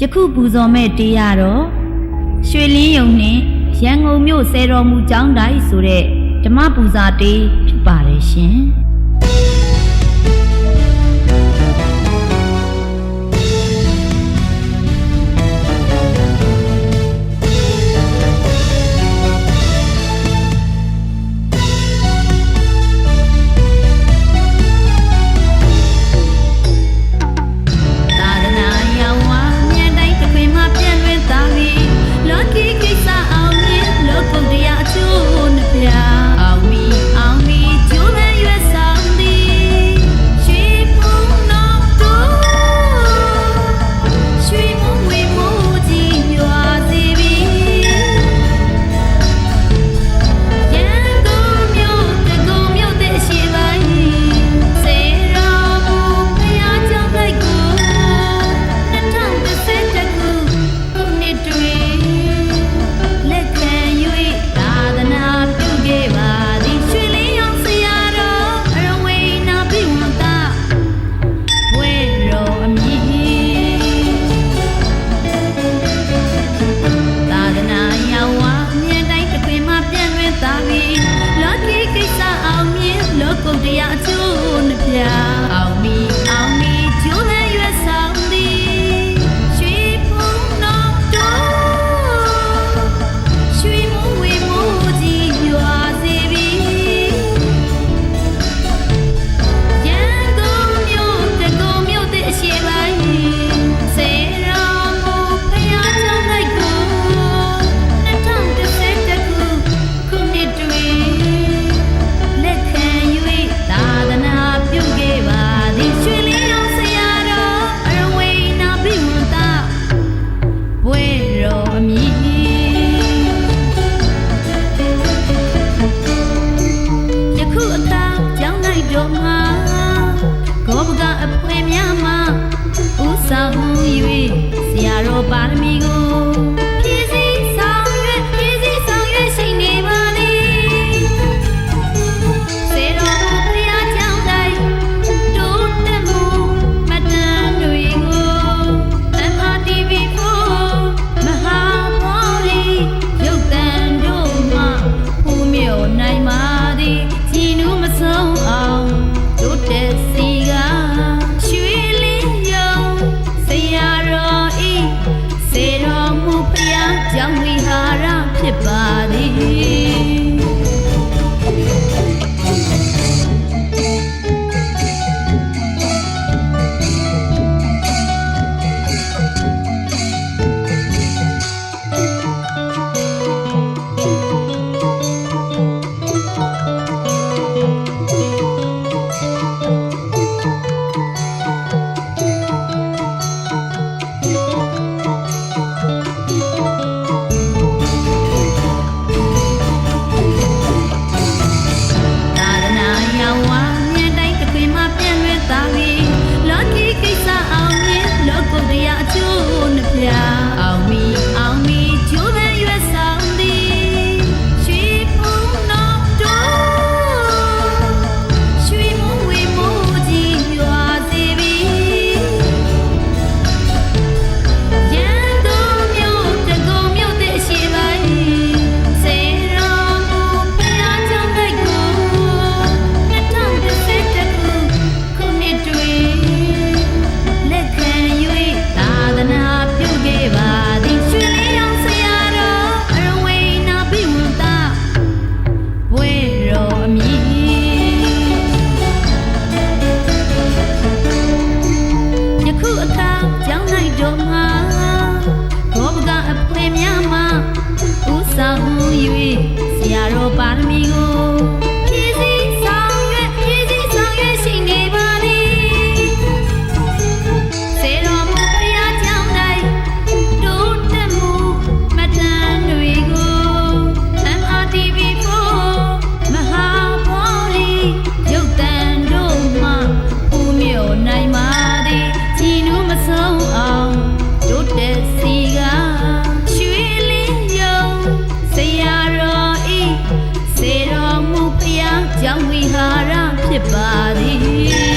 ယခုပူဇော်မဲ့တေးရတော့ရွှေလင်းယုံနှင့်ရန်ကုန်မြို့ဆယ်တော်မူကျောင်းတိုင်းဆိုတဲ့ဓမ္မပူဇာတေးဖြစ်ပါတယ်ရှင်။ Bye. your mind. ကြောင့်ဝိဟာရဖြစ်ပါသည်